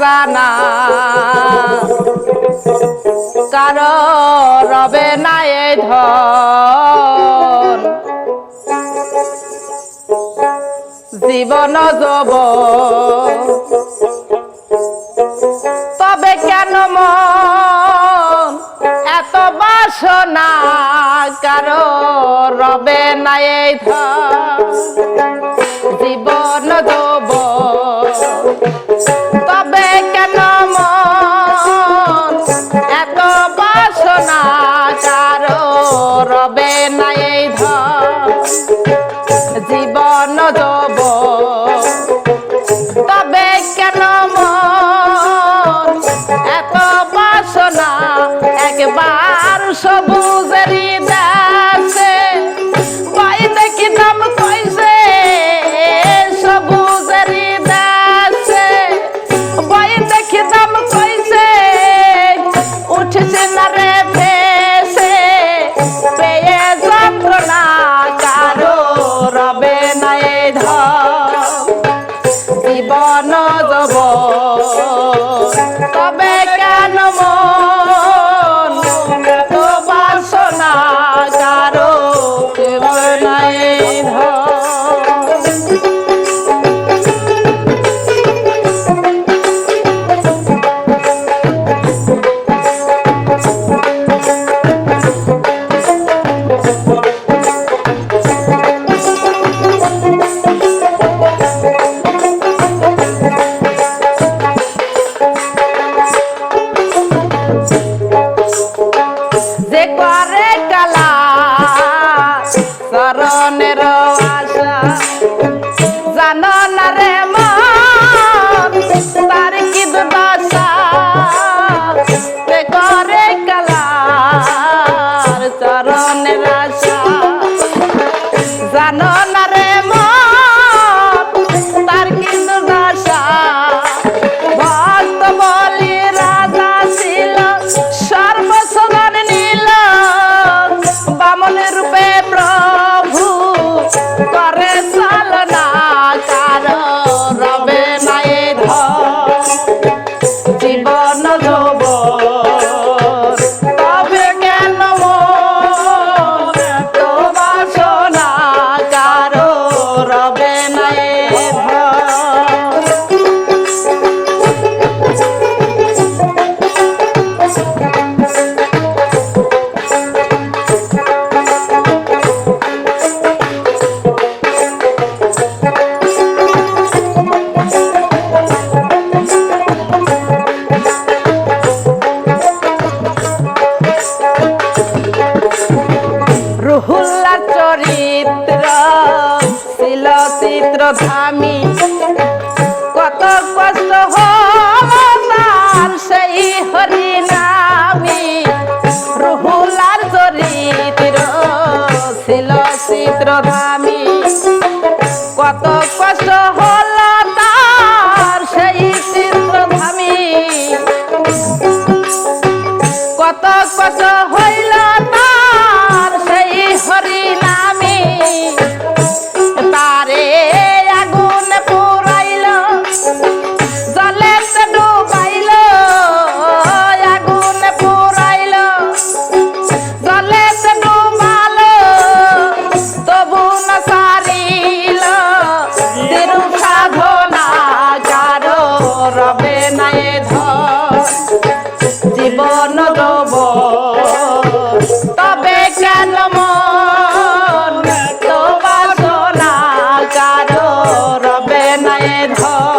জানা। কারও রবে না এ ধন। জীবন যাব। তবে কেন মন? এত বাসনা। কারও রবে না এই জীবন যাব। ঘর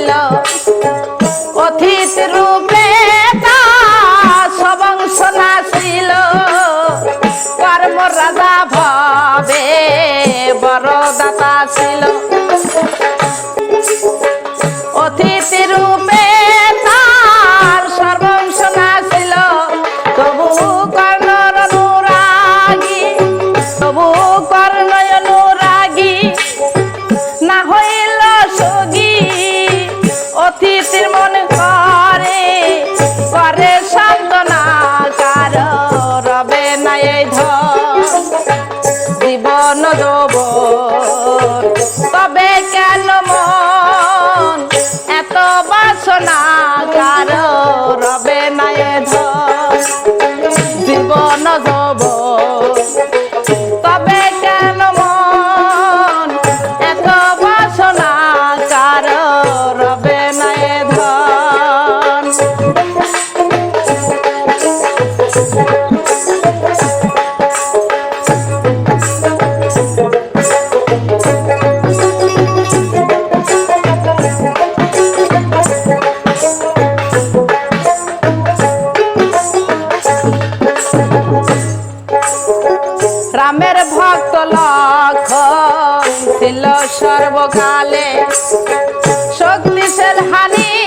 ছিল কথিত রূপে সবংশ নাছিল কর্ম রাজা ভাবে বড়দাতা ছিল। অতিথি রূপ Tip, Tip, শক্তিশাল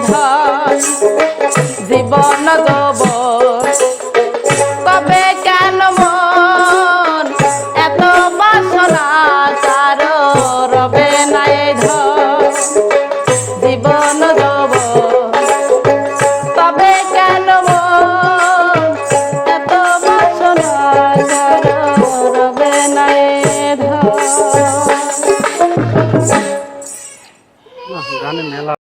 ধন জীবন দেব